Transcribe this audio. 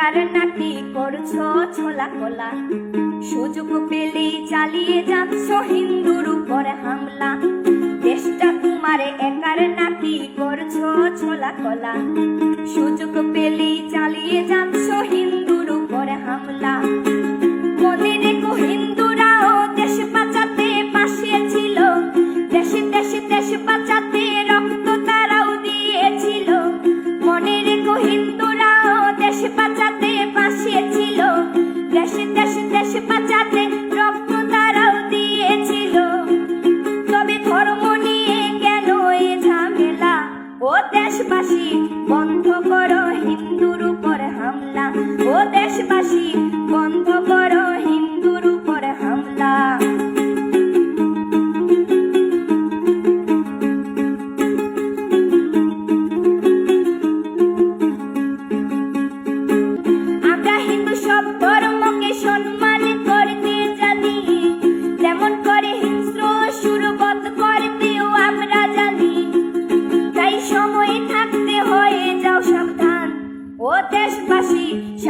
একার নাকি করছ ছোলা কোলা সুযোগ পেলেই চালিয়ে যাচ্ছ হিন্দুর উপর হামলা। দেশটা তোমার একার নাকি করছ ছোলা কোলা সুযোগ পেলেই চালিয়ে যাচ্ছ বাঁচাতে রক্ত তারাও দিয়েছিল। তবে ধর্ম নিয়ে কেন এ ঝামেলা? ও দেশবাসী